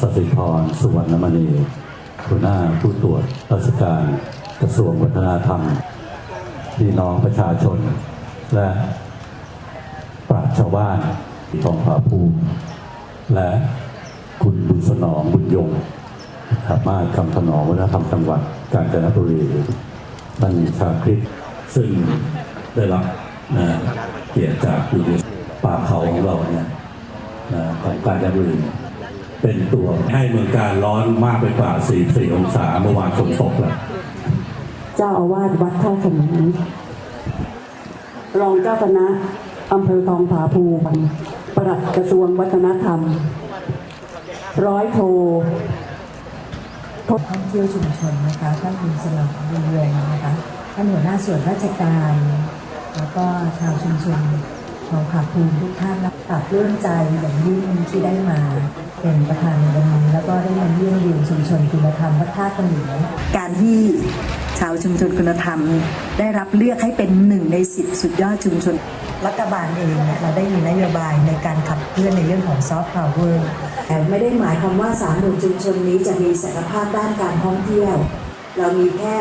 สิพร สุวรรณมณีหัวหน้าผู้ตรวจราชการกระทรวงวัฒนธรรม พี่น้องประชาชน และปราชาวบ้านทองผาภูมิและคุณบุญสนองบุญยงสามาคำถนอมวัฒนธรรมจังหวัดกาญจนบุรีท่านชาคริตซึ่งได้รับนะเกียรติจากยูเนป่าเขาของเราเนี่ยนะของกาญจนบุรี เป็นตัวให้เมืองการร้อนมากไปกว่า 44 องศาเมื่อวานฝนตกแล้วเจ้าอาวาสวัดท่าขนุนรองเจ้าคณะอำเภอทองผาภูมิปลัดกระทรวงวัฒนธรรม ร้อยโทท่องเที่ยวชุมชนนะคะท่านบุญสนองบุญเรืองนะคะท่านหัวหน้าส่วนราชการ แล้วก็ชาวชุมชนของผาภูมิทุกท่านนะปรับเรื่องใจอย่างยิ่งที่ได้มา เป็นประธานในวันนี้แล้วก็ได้มาเยี่ยมเยียนชุมชนคุณธรรมวัดท่าขนุนการที่ชาวชุมชนคุณธรรม ได้รับเลือกให้เป็นหนึ่งในสิบสุดยอดชุมชนรัฐบาลเองเนี่ยเราได้มีนโยบายในการขับเคลื่อนในเรื่องของซอฟต์พาวเวอร์แต่ไม่ได้หมายความว่าสามหมู่ชุมชนนี้จะมีศักยภาพด้านการท่องเที่ยว เรามีแค่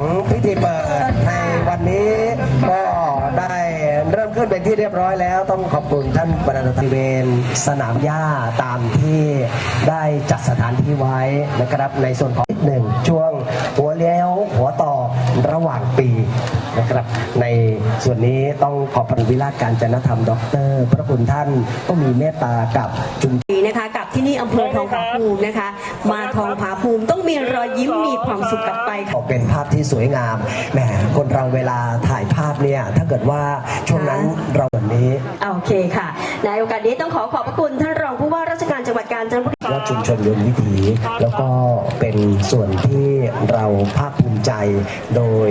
ของพิธีเปิดในวันนี้ก็ได้เริ่มขึ้นเป็นที่เรียบร้อยแล้ว ต้องขอบคุณท่านประธานบริเวณสนามหญ้าตามที่ได้จัดสถานที่ไว้นะครับในส่วนของหนึ่งช่วงหัวเลี้ยวหัวต่อระหว่างปีนะครับ ในส่วนนี้ต้องขอบพระคุณวิราชการจนธรรมด็อกเตอร์พระคุณท่านก็มีเมตตากับชุมดีนะคะ กับที่นี่อำเภอทองผาภูมินะคะ มาทองผาภูมิ มีรอยยิ้มมีความสุขกลับไปค่ะออกเป็นภาพที่สวยงามแหมคนเราเวลาถ่ายภาพเนี่ยถ้าเกิดว่าช่วงนั้นเราแบบนี้ โอเคค่ะ ในโอกาสนี้ต้องขอขอบพระคุณท่านรองผู้ว่าราชการจังหวัดกาญจนบุรี ว่าชุมชนยนต์วิถีแล้วก็เป็นส่วนที่เราภาคภูมิใจโดย